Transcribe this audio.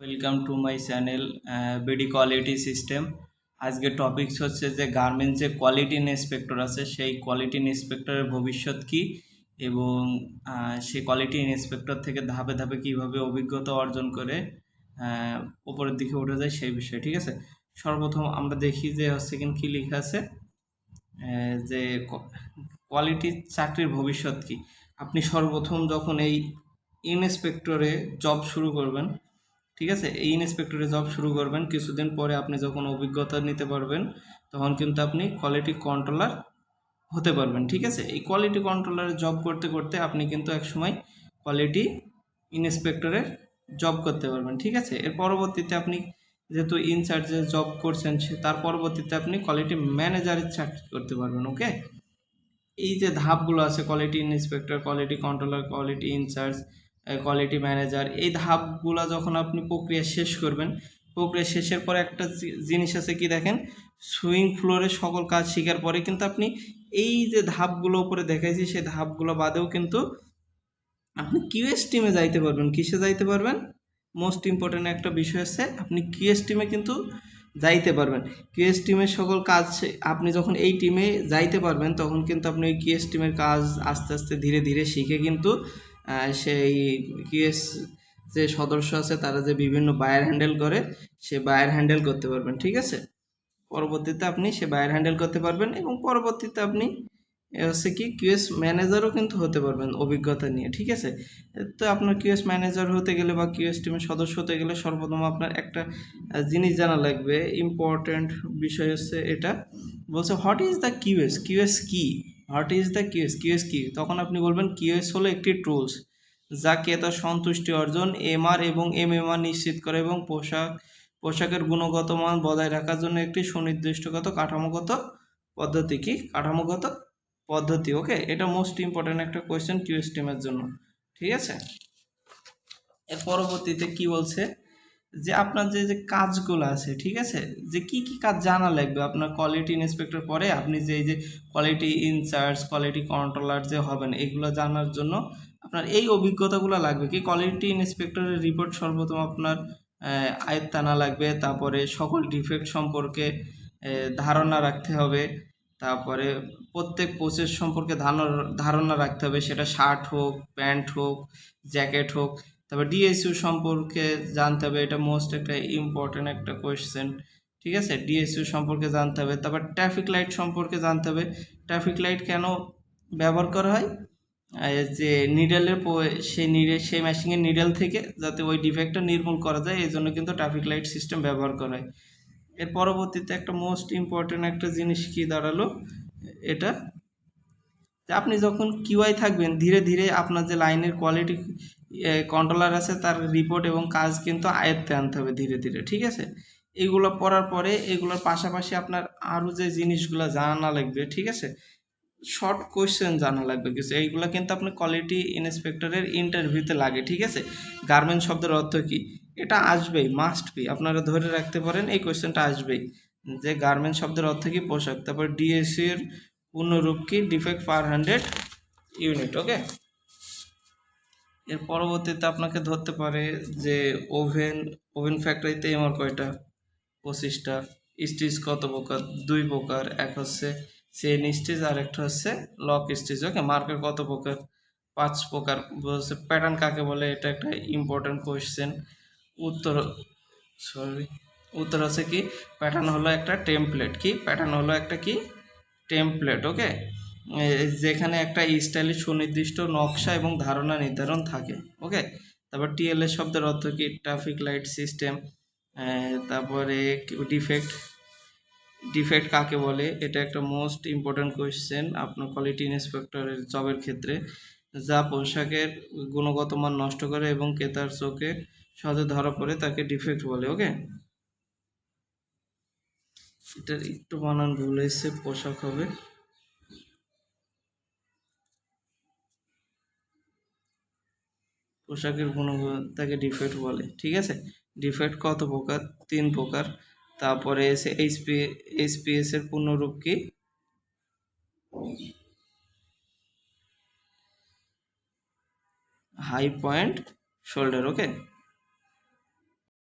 Welcome to my channel BD quality system আজকে topics হচ্ছে যে গার্মেন্টস যে কোয়ালিটি ইন্সপেক্টর আছে, সেই কোয়ালিটি ইন্সপেক্টরের ভবিষ্যৎ কী এবং সেই কোয়ালিটি ইন্সপেক্টর থেকে ধাপে ধাপে কীভাবে অভিজ্ঞতা অর্জন করে উপরের দিকে উঠে যায় সেই বিষয়ে, ঠিক আছে? সর্বপ্রথম আমরা দেখি যে হচ্ছে কিন কী লেখা আছে যে কোয়ালিটি চাকরির ভবিষ্যৎ কী। আপনি সর্বপ্রথম যখন এই ইন্সপেক্টরে জব শুরু করবেন ঠিক আছে? এই ইন্সপেক্টরে জব শুরু করবেন। কিছুদিন পরে আপনি যখন অভিজ্ঞতা নিতে পারবেন, তখন কিন্তু আপনি কোয়ালিটি কন্ট্রোলার হতে পারবেন, ঠিক আছে? এই কোয়ালিটি কন্ট্রোলারে জব করতে করতে আপনি কিন্তু একসময় কোয়ালিটি ইন্সপেক্টরের জব করতে পারবেন, ঠিক আছে? এর পরবর্তীতে আপনি যেহেতু ইনচার্জে জব করছেন, সে তার পরবর্তীতে আপনি কোয়ালিটি ম্যানেজারের চাকরি করতে পারবেন ওকে এই যে ধাপগুলো আছে quality inspector quality controller quality incharge quality manager এই ধাপগুলো যখন আপনি প্রক্রিয়া শেষ করবেন, প্রক্রিয়া শেষের পরে একটা জিনিস আছে কি দেখেন? সুইং ফ্লোরে সকল কাজ শেখার পরে কিন্তু আপনি এই যে ধাপগুলো উপরে দেখাইছি, সেই ধাপগুলো বাদেও কিন্তু আপনি কিউএস টিমে যাইতে পারবেন। কিসে যাইতে পারবেন? মোস্ট ইম্পর্টেন্ট একটা বিষয় আছে আপনি কিউএস টিমে কিন্তু যাইতে পারবেন। কিউএস টিমের সকল কাজ আপনি যখন এই টিমে যাইতে পারবেন, তখন কিন্তু আপনি ওই কিউএস টিমের কাজ আস্তে আস্তে, ধীরে ধীরে শিখে কিন্তু সেই কিউএস যে সদস্য আছে, তারা যে বিভিন্ন বায়ার হ্যান্ডেল করে, সে বায়ার হ্যান্ডেল করতে পারবেন, ঠিক আছে? পরবর্তীতে আপনি সে বায়ার হ্যান্ডেল করতে পারবেন এবং পরবর্তীতে আপনি হচ্ছে কি কিউএস ম্যানেজারও কিন্তু হতে পারবেন অভিজ্ঞতা নিয়ে, ঠিক আছে? তো আপনার কিউএস ম্যানেজার হতে গেলে বা কিউএস টিমের সদস্য হতে গেলে সর্বপ্রথম আপনার একটা জিনিস জানা লাগবে ইম্পর্ট্যান্ট বিষয় হচ্ছে এটা। বলছে what is the QS QS কি? What is the QS QS কি? তখন আপনি বলবেন কিউএস হলো একটি টুলস যা ক্রেতার সন্তুষ্টি অর্জন এমআর এবং এমএমআর নিশ্চিত করে এবং পোশাক, পোশাকের গুণগত মান বজায় রাখার জন্য একটি সুনির্দিষ্টগত কাঠামোগত পদ্ধতি কি? কাঠামোগত পদ্ধতি ওকে এটা মোস্ট ইম্পর্ট্যান্ট একটা কোয়েশ্চেন কিউএস টিমের জন্য, ঠিক আছে? এর পরবর্তীতে কি বলছে? যে আপনার যে যে কাজগুলো আছে, ঠিক আছে? যে কি কি কাজ জানা লাগবে? আপনার কোয়ালিটি ইন্সপেক্টর পরে আপনি যে, এই যে কোয়ালিটি ইনচার্জ কোয়ালিটি কন্ট্রোলার যে হবেন, এগুলো জানার জন্য আপনার এই অভিজ্ঞতাগুলো লাগবে। কি কোয়ালিটি ইন্সপেক্টরের রিপোর্ট সর্বপ্রথম আপনার আয়ত্ত আনা লাগবে। তারপরে সকল ডিফেক্ট সম্পর্কে ধারণা রাখতে হবে। তারপরে প্রত্যেক প্রসেস সম্পর্কে ধারণা রাখতে হবে। সেটা শার্ট হোক প্যান্ট হোক জ্যাকেট হোক তারপর ডিএসইউ সম্পর্কে জানতে হবে, এটা মোস্ট একটা ইম্পর্টেন্ট একটা কোয়েশ্চেন ঠিক আছে? ডিএসইউ সম্পর্কে জানতে হবে, তারপর ট্রাফিক লাইট সম্পর্কে জানতে হবে ট্রাফিক লাইট কেন ব্যবহার করা হয়? যে নিডেলের সেই নিডেল সেই মেশিনের নিডেল থেকে যাতে ওই ডিফেক্টটা নির্মূল করা যায়, এই জন্য কিন্তু ট্রাফিক লাইট সিস্টেম ব্যবহার করা হয়। এর পরবর্তীতে একটা মোস্ট ইম্পর্টেন্ট একটা জিনিস কি দাঁড়াল? এটা আপনি যখন কিউআই থাকবেন, ধীরে ধীরে আপনার যে লাইনের কোয়ালিটি কন্ট্রোলার আছে, তার রিপোর্ট এবং কাজ কিন্তু আয়ত্তে আনতে হবে ধীরে ধীরে, ঠিক আছে? এগুলো পড়ার পরে এগুলোর পাশাপাশি আপনার আরও যে জিনিসগুলো জানা লাগবে, ঠিক আছে? শর্ট কোয়েশ্চেন জানা লাগবে কিছু, এইগুলো কিন্তু আপনার কোয়ালিটি ইন্সপেক্টরের ইন্টারভিউতে লাগে, ঠিক আছে? গার্মেন্ট শব্দের অর্থ কী? এটা আসবেই মাস্ট বি আপনারা ধরে রাখতে পারেন এই কোয়েশ্চেনটা আসবেই। যে গার্মেন্ট শব্দের অর্থ কী? পোশাক, তারপর ডিএসসি এর পূর্ণরূপ কি? Defect per hundred unit okay এর পরবর্তীতে আপনাকে ধরতে পারে যে ওভেন ওভেন ফ্যাক্টরিতে এমআর কয়টা? পঁচিশটা। স্টিচ কত প্রকার? দুই প্রকার। এক হচ্ছে চেন স্টিচ আর একটা হচ্ছে লক স্টিচ ওকে মার্কের কত প্রকার? পাঁচ প্রকার। বলছে প্যাটার্ন কাকে বলে? এটা একটা ইম্পর্টেন্ট কোয়েশ্চেন উত্তর সরি উত্তর হচ্ছে কি? প্যাটার্ন হলো একটা টেমপ্লেট কি? প্যাটার্ন হলো একটা কি? টেমপ্লেট ওকে যেখানে একটা স্টাইলিশ সুনির্দিষ্ট নকশা এবং ধারণা নির্ধারণ থাকে ওকে তারপর টিএলএস শব্দের অর্থ কি? ট্রাফিক লাইট সিস্টেম তারপরে ডিফেক্ট ডিফেক্ট কাকে বলে? এটা একটা মোস্ট ইম্পর্ট্যান্ট কোয়েশ্চেন আপনার কোয়ালিটি ইন্সপেক্টরের জবের ক্ষেত্রে, যা পোশাকের গুণগত মান নষ্ট করে এবং ক্রেতার চোখে সহজে ধরা পড়ে, তাকে ডিফেক্ট বলে ওকে এটার একটু বানান ভুল এসছে পোশাক হবে। পোশাকের গুণগতাকে ডিফেক্ট বলে, ঠিক আছে? ডিফেক্ট কত প্রকার? তিন প্রকার। তারপরে এসে এইচপি এইচপিএস এর পূর্ণরূপ কি? হাই পয়েন্ট শোল্ডার ওকে